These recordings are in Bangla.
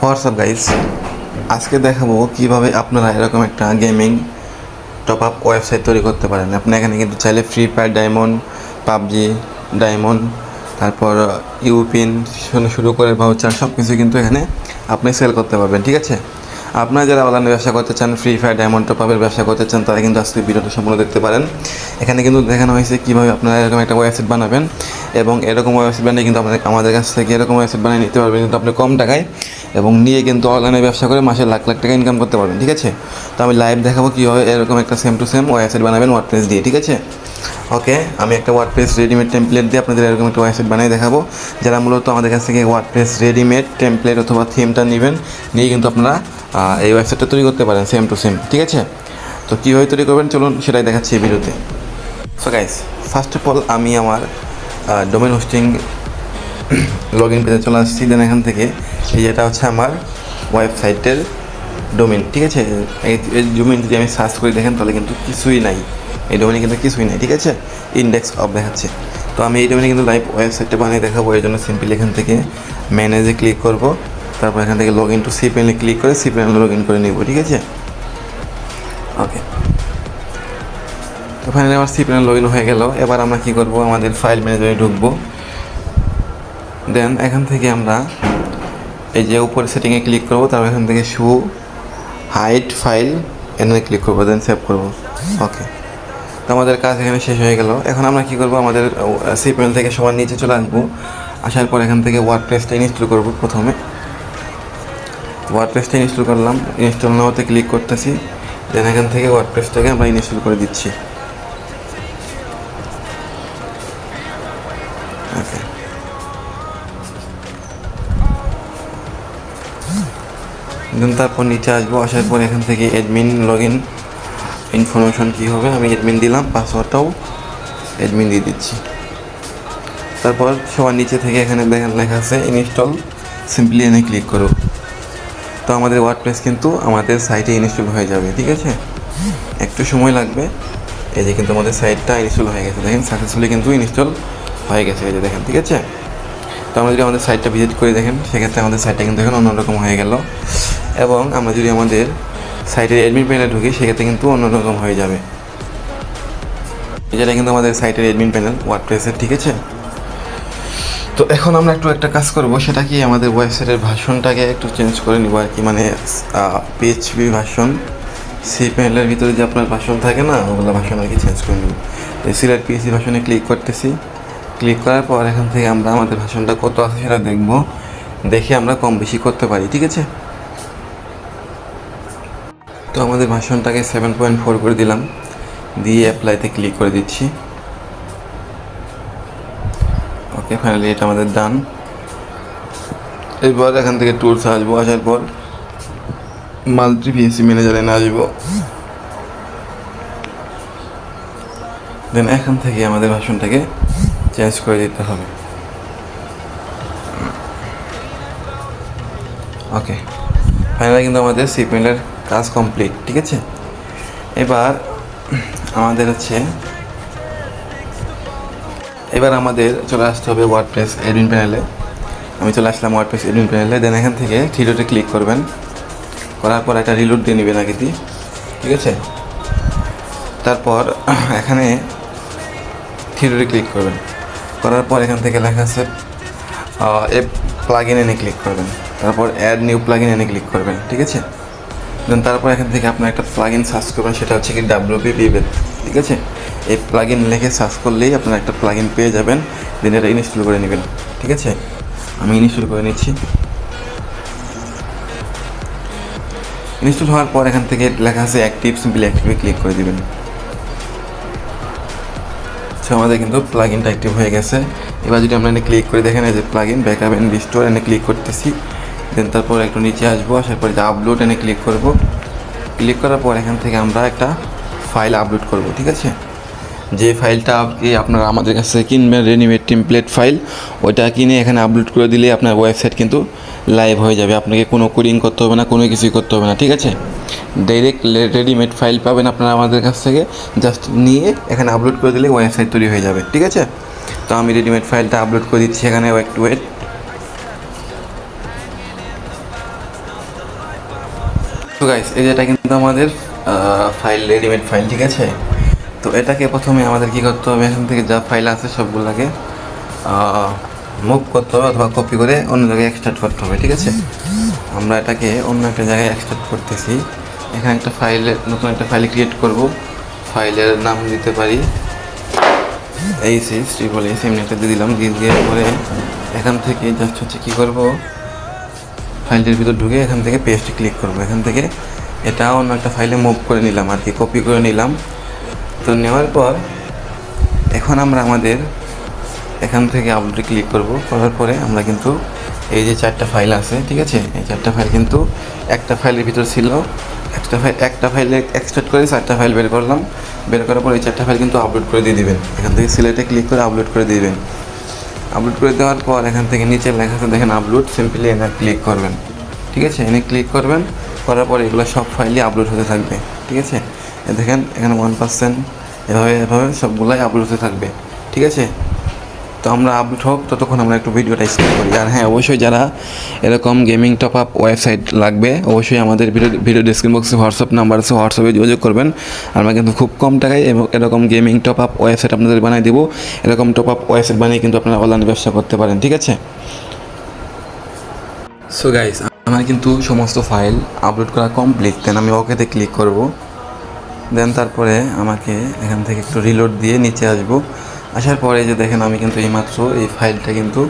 হোয়াটসঅ্যাপ গাইজ আজকে দেখাবো কীভাবে আপনারা এরকম একটা গেমিং টপ আপ ওয়েবসাইট তৈরি করতে পারেন। আপনি এখানে কিন্তু চাইলে free fire diamond PUBG diamond তারপর ইউপিন শুরু করে ভাউচার সব কিছু কিন্তু এখানে আপনি সেল করতে পারবেন, ঠিক আছে? আপনারা যারা অনলাইনে ব্যবসা করতে চান ফ্রি ফায়ার ডায়মন্ড টপ আপের ব্যবসা করতে চান, তারা কিন্তু আজকে ভিডিওটা সম্পূর্ণ দেখতে পারেন। এখানে কিন্তু দেখানো হয়েছে কীভাবে আপনারা এরকম একটা ওয়েবসাইট বানাবেন এবং এরকম ওয়েবসাইট বানিয়ে কিন্তু আপনাদের আমাদের কাছ থেকে এরকম ওয়েবসাইট বানিয়ে নিতে পারবেন কিন্তু আপনি কম টাকায় এবং নিয়ে কিন্তু অনলাইনে ব্যবসা করে মাসে লাখ লাখ টাকা ইনকাম করতে পারবেন, ঠিক আছে? তো আমি লাইভ দেখাবো কীভাবে এরকম একটা সেম টু সেম ওয়েবসাইট বানাবেন ওয়ার্ডপ্রেস দিয়ে, ঠিক আছে? ওকে আমি একটা ওয়ার্ডপ্রেস রেডিমেড টেমপ্লেট দিয়ে আপনাদের এরকম একটা ওয়েবসাইট বানিয়ে দেখাবো। যারা মূলত আমাদের কাছ থেকে ওয়ার্ডপ্রেস রেডিমেড টেমপ্লেট অথবা থিমটা নেবেন, নিয়ে কিন্তু আপনারা এই ওয়েবসাইটটা তৈরি করতে পারেন সেম টু সেম ঠিক আছে? তো কীভাবে তৈরি করবেন? চলুন সেটাই দেখাচ্ছি এই ভিডিওতে। So guys first of all আমি আমার ডোমেন হোস্টিং লগ ইন পেজে চলে আসছি। দেন এখান থেকে এই যেটা হচ্ছে আমার ওয়েবসাইটের ডোমেন ঠিক আছে? এই ডোমেন যদি আমি সার্চ করি, দেখেন তাহলে কিন্তু কিছুই নাই। এই ডোমেনে কিন্তু কিছুই নাই, ঠিক আছে? ইন্ডেক্স অফ দেখাচ্ছে তো আমি এই ডোমেনে কিন্তু লাইভ ওয়েবসাইটটা বানিয়ে দেখাবো এর জন্য সিম্পলি এখান থেকে ম্যানেজে ক্লিক করব। তারপর এখান থেকে লগ ইন টু সি প্যানেলে ক্লিক করে সি প্যানেলে লগ ইন করে নিব, ঠিক আছে? ওকে তো ফাইনালি আমার সি প্যানেল লগ ইন হয়ে গেল। এবার আমরা কী করব? আমাদের ফাইল ম্যানেজারে ঢুকবো। দেন এখান থেকে আমরা এই যে উপরে সেটিংয়ে ক্লিক করব, তারপর এখান থেকে শু হাইট ফাইল এখানে ক্লিক করব দেন সেভ করব। ওকে তো আমাদের কাজ এখানে শেষ হয়ে গেল। এখন আমরা কী করব? আমাদের সি থেকে সবার নিচে চলে আসব। আসার পর এখান থেকে ওয়ার্ড প্রেসটা ইনস্টল করব প্রথমে। ওয়ার্ড প্রেসটা ইনস্টল করলাম। ইনস্টল নাওতে ক্লিক করতেছি। দেন এখান থেকে ওয়ার্ড প্রেসটাকে আমরা ইনস্টল করে দিচ্ছি। তারপর নিচে আসব। আসার পর এখান থেকে অ্যাডমিন লগ ইন ইনফরমেশন কী হবে? আমি অ্যাডমিন দিলাম পাসওয়ার্ডটাও অ্যাডমিন দিয়ে দিচ্ছি। তারপর সবার নিচে থেকে এখানে দেখেন লেখা আছে ইনস্টল সিম্পলি এনে ক্লিক করো। তো আমাদের ওয়ার্ডপ্রেস কিন্তু আমাদের সাইটে ইনস্টল হয়ে যাবে, ঠিক আছে? একটু সময় লাগবে। এই যে কিন্তু আমাদের সাইটটা ইনস্টল হয়ে গেছে, দেখেন সাকসেসফুলি কিন্তু ইনস্টল হয়ে গেছে, এই যে দেখেন, ঠিক আছে? তো আমরা যদি আমাদের সাইটটা ভিজিট করে, দেখেন, সেক্ষেত্রে আমাদের সাইটটা কিন্তু এখন অন্যরকম হয়ে গেল। এবং আমরা যদি আমাদের সাইটের অ্যাডমিন প্যানেলে ঢুকি, সেক্ষেত্রে কিন্তু অন্যরকম হয়ে যাবে। যেটা কিন্তু আমাদের সাইটের অ্যাডমিন প্যানেল ওয়ার্ডপ্রেসের ঠিক আছে? তো এখন আমরা একটু একটা কাজ করব, সেটা কি আমাদের ওয়েবসাইটের ভাষণটাকে একটু চেঞ্জ করে নিব আর কি? মানে পিএইচপি ভাষণ সি প্যানেলের ভিতরে যে আপনার ভাষণ থাকে না, ওগুলো ভাষণ আর কি চেঞ্জ করে নিব। সিলেট পিএসসি ভাষণে ক্লিক করতেছি। ক্লিক করার পর এখান থেকে আমরা আমাদের ভাষণটা কত আছে সেটা দেখব। দেখে আমরা কম বেশি করতে পারি, ঠিক আছে? তো আমাদের ভাষণটাকে সেভেন পয়েন্ট ফোর করে দিলাম। দিয়ে অ্যাপ্লাইতে ক্লিক করে দিচ্ছি। ওকে ফাইনালি এটা আমাদের ডান এরপর এখান থেকে টুলস আসব, আসার পর মাল্টি পিএসসি ম্যানেজারে না আসব। দেন এখান থেকে আমাদের ভাষণটাকে চেঞ্জ করে দিতে হবে। ওকে ফাইনালি কিন্তু আমাদের সিপিএলের কাজ কমপ্লিট ঠিক আছে? এবার আমাদের হচ্ছে, এবার আমাদের চলে আসতে হবে ওয়ার্ডপ্রেস এডমিন প্যানেলে আমি চলে আসলাম ওয়ার্ডপ্রেস এডমিন প্যানেলে দেন এখান থেকে থ্রিডোটে ক্লিক করবেন। করার পর একটা রিলোড দিয়ে নেবেন আগে দিয়ে, ঠিক আছে? তারপর এখানে থ্রিডোটে ক্লিক করবেন। করার পর এখান থেকে লেখা আছে এ প্লাগ ইন এনে ক্লিক করবেন। তারপর অ্যাড নিউ প্লাগ ইন এনে ক্লিক করবেন, ঠিক আছে? দেন তারপর এখান থেকে আপনার একটা প্লাগ ইন সার্চ করবেন, সেটা হচ্ছে কি ডাব্লিউপি বিবেদ ঠিক আছে? এই প্লাগ ইন লিখে সার্চ করলেই আপনার একটা প্লাগ ইন পেয়ে যাবেন দেন এটা ইনস্টল করে নেবেন, ঠিক আছে? আমি ইনস্টল করে নিচ্ছি। ইনস্টল হওয়ার পর এখান থেকে লেখা আছে অ্যাক্টিভ সিম্পলি অ্যাক্টিভে ক্লিক করে দিবেন। সো আমাদের কিন্তু প্লাগ ইনটা অ্যাক্টিভ হয়ে গেছে। এবার যদি আমরা এনে ক্লিক করে, দেখেন এই যে plugin backup and restore এনে ক্লিক করতেছি। দেন তারপর একটু নিচে আসব, আসার পরে আপলোড এনে ক্লিক করব। ক্লিক করার পর এখান থেকে আমরা একটা ফাইল আপলোড করব, ঠিক আছে? যে ফাইলটা আপনি আপনারা আমাদের কাছে কিনবেন রেডিমেড টেমপ্লেট ফাইল ওইটা কিনে এখানে আপলোড করে দিলে আপনার ওয়েবসাইট কিন্তু লাইভ হয়ে যাবে। আপনাকে কোনো কোডিং করতে হবে না, কোনো কিছুই করতে হবে না, ঠিক আছে? ডাইরেক্ট রেডিমেড ফাইল পাবেন আপনারা আমাদের কাছ থেকে। জাস্ট নিয়ে এখানে আপলোড করে দিলে ওয়েবসাইট তৈরি হয়ে যাবে, ঠিক আছে? তো আমি রেডিমেড ফাইলটা আপলোড করে দিচ্ছি, এখানে একটু ওয়েট তো গাইস এই যে এটা কিন্তু আমাদের ফাইল রেডিমেড ফাইল ঠিক আছে? তো এটাকে প্রথমে আমাদের কি করতে হবে? এখান থেকে যা ফাইল আছে সবগুলোকে মুভ করতে হবে অথবা কপি করে অন্য জায়গায় এক্সট্রাক্ট করতে হবে, ঠিক আছে? আমরা এটাকে অন্য একটা জায়গায় এক্সট্রাক্ট করতেছি। এখানে একটা ফাইলে নতুন একটা ফাইল ক্রিয়েট করব। ফাইলের নাম দিতে পারি এই সি ট্রিপল এই এমনি একটা দিয়ে দিলাম, দিয়ে দেওয়ার পরে এখান থেকে জাস্ট হচ্ছে কী করব? ফাইলটির ভিতর ঢুকে এখান থেকে পেস্টে ক্লিক করব। এখান থেকে এটা অন্য একটা ফাইলে মুভ করে নিলাম আর কি কপি করে নিলাম। তো নেওয়ার পর এখন আমরা আমাদের এখান থেকে আপলোডে ক্লিক করব। করার পরে আমরা কিন্তু এই যে চারটা ফাইল আছে, ঠিক আছে? এই চারটা ফাইল কিন্তু একটা ফাইলের ভিতর ছিল। একটা ফাইল একটা ফাইলে এক্সট্রাক্ট করে চারটা ফাইল বের করলাম। বের করার পর এই চারটা ফাইল কিন্তু আপলোড করে দিয়ে দিবেন। এখান থেকে সিলেটে ক্লিক করে আপলোড করে দিবেন। আপলোড করে দেওয়ার পর এখান থেকে নিচে লেখা আছে, দেখেন আপলোড সিম্পলি এনে ক্লিক করবেন। ঠিক আছে? এনে ক্লিক করবেন, করার পর এগুলো সব ফাইলই আপলোড হতে থাকবে। ঠিক আছে? দেখেন, এখানে ওয়ান পার্সেন্ট এভাবে এভাবে সবগুলাই আপলোড হতে থাকবে। ঠিক আছে? তো আমরা আপলোড হোক, ততক্ষণ আমরা একটু ভিডিওটা স্কিপ করি। আর হ্যাঁ অবশ্যই যারা এরকম গেমিং টপ আপ ওয়েবসাইট লাগবে, অবশ্যই আমাদের ভিডিও ভিডিও ডিসক্রিপশন বক্সে হোয়াটসঅ্যাপ নাম্বার আছে হোয়াটসঅ্যাপে যোগাযোগ করবেন। আমরা কিন্তু খুব কম টাকায় এরকম গেমিং টপ আপ ওয়েবসাইট আপনাদের বানিয়ে দেবো। এরকম টপ আপ ওয়েবসাইট বানিয়ে কিন্তু আপনারা অনলাইন ব্যবসা করতে পারেন, ঠিক আছে? সো গাইস আমার কিন্তু সমস্ত ফাইল আপলোড করা কমপ্লিট দেন আমি ওকেতে ক্লিক করব। দেন তারপরে আমাকে এখান থেকে একটু রিলোড দিয়ে নিচে আসব। আসার পরে যে দেখেন আমি কিন্তু এইমাত্র এই ফাইলটা কিন্তু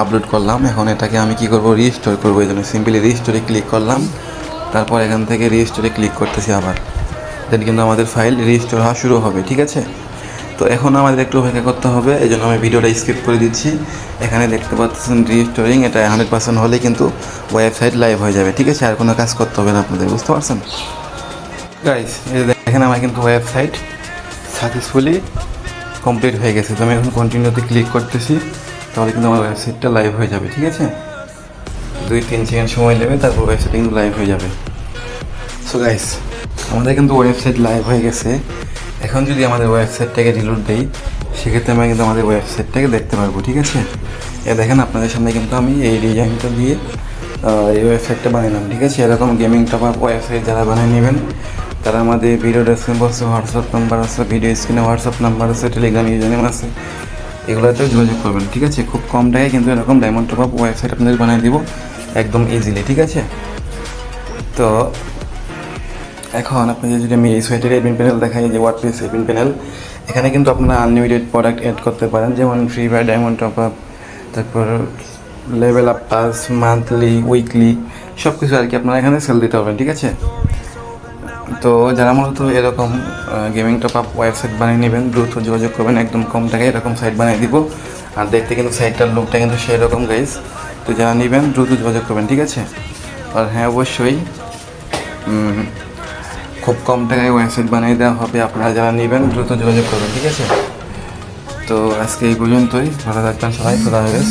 আপলোড করলাম। এখন এটাকে আমি কি করব? রিস্টোর করব। এই জন্য সিম্পলি রিস্টোরে ক্লিক করলাম। তারপর এখান থেকে রিস্টোরে ক্লিক করতেছি আবার। দেন কিন্তু আমাদের ফাইল রিস্টোর হওয়া শুরু হবে, ঠিক আছে? তো এখন আমাদের একটু অপেক্ষা করতে হবে। এই জন্য আমি ভিডিওটা স্কিপ করে দিচ্ছি। এখানে দেখতে পাচ্ছেন রিস্টোরিং এটা হান্ড্রেড পার্সেন্ট হলে কিন্তু ওয়েবসাইট লাইভ হয়ে যাবে, ঠিক আছে? আর কোনো কাজ করতে হবে না আপনাদের, বুঝতে পারছেন? গাইস এই দেখেন আমার কিন্তু ওয়েবসাইট সাকসেসফুলি কমপ্লিট হয়ে গেছে। তো আমি এখন কন্টিনিউতে ক্লিক করতেছি, তাহলে কিন্তু আমার ওয়েবসাইটটা লাইভ হয়ে যাবে, ঠিক আছে? দুই তিন সেকেন্ড সময় নেবে, তারপর ওয়েবসাইট কিন্তু লাইভ হয়ে যাবে। সো গাইস আমাদের কিন্তু ওয়েবসাইট লাইভ হয়ে গেছে। এখন যদি আমাদের ওয়েবসাইটটাকে রিলোড দেই, সেক্ষেত্রে আমরা কিন্তু আমাদের ওয়েবসাইটটাকে দেখতে পারব, ঠিক আছে? এ দেখেন, আপনাদের সামনে কিন্তু আমি এই ডিজাইনটা দিয়ে এই ওয়েবসাইটটা বানালাম ঠিক আছে? এরকম গেমিং টপ আপ ওয়েবসাইট যারা বানিয়ে নেবেন তারা আমাদের ভিডিও ডেসক্রিপশন বক্সে হোয়াটসঅ্যাপ নাম্বার আছে ভিডিও স্ক্রিনে হোয়াটসঅ্যাপ নাম্বার আছে টেলিগ্রাম ইউজারনেম আছে। এগুলোতেও যোগাযোগ করবেন, ঠিক আছে? খুব কম টাকায় কিন্তু এরকম ডায়মন্ড টপ আপ ওয়েবসাইট আপনাদের বানিয়ে দিব একদম ইজিলি ঠিক আছে? তো এখন আপনাদের যদি আমি এই সোয়েটার এডমিন প্যানেল দেখাই যে ওয়ার্ডপ্রেস এডমিন প্যানেল এখানে কিন্তু আপনারা আনলিমিটেড প্রোডাক্ট অ্যাড করতে পারেন, যেমন free fire diamond top up তারপর level up pass monthly weekly সব কিছু আর কি আপনারা এখানে সেল দিতে পারবেন, ঠিক আছে? তো যারা মূলত এরকম গেমিং টপ আপ ওয়েবসাইট বানিয়ে নেবেন, দ্রুত যোগাযোগ করবেন, একদম কম টাকায় এরকম সাইট বানিয়ে দিব। আর দেখতে কিন্তু সাইটটার লুকটা কিন্তু সেই রকম গাইজ তো যারা নেবেন, দ্রুত যোগাযোগ করবেন, ঠিক আছে? আর হ্যাঁ অবশ্যই খুব কম টাকায় ওয়েবসাইট বানিয়ে দেওয়া হবে আপনারা যারা নেবেন, দ্রুত যোগাযোগ করবেন, ঠিক আছে? তো আজকে এই পর্যন্তই। ভালো থাকবেন সবাই খোলা হাফেজ।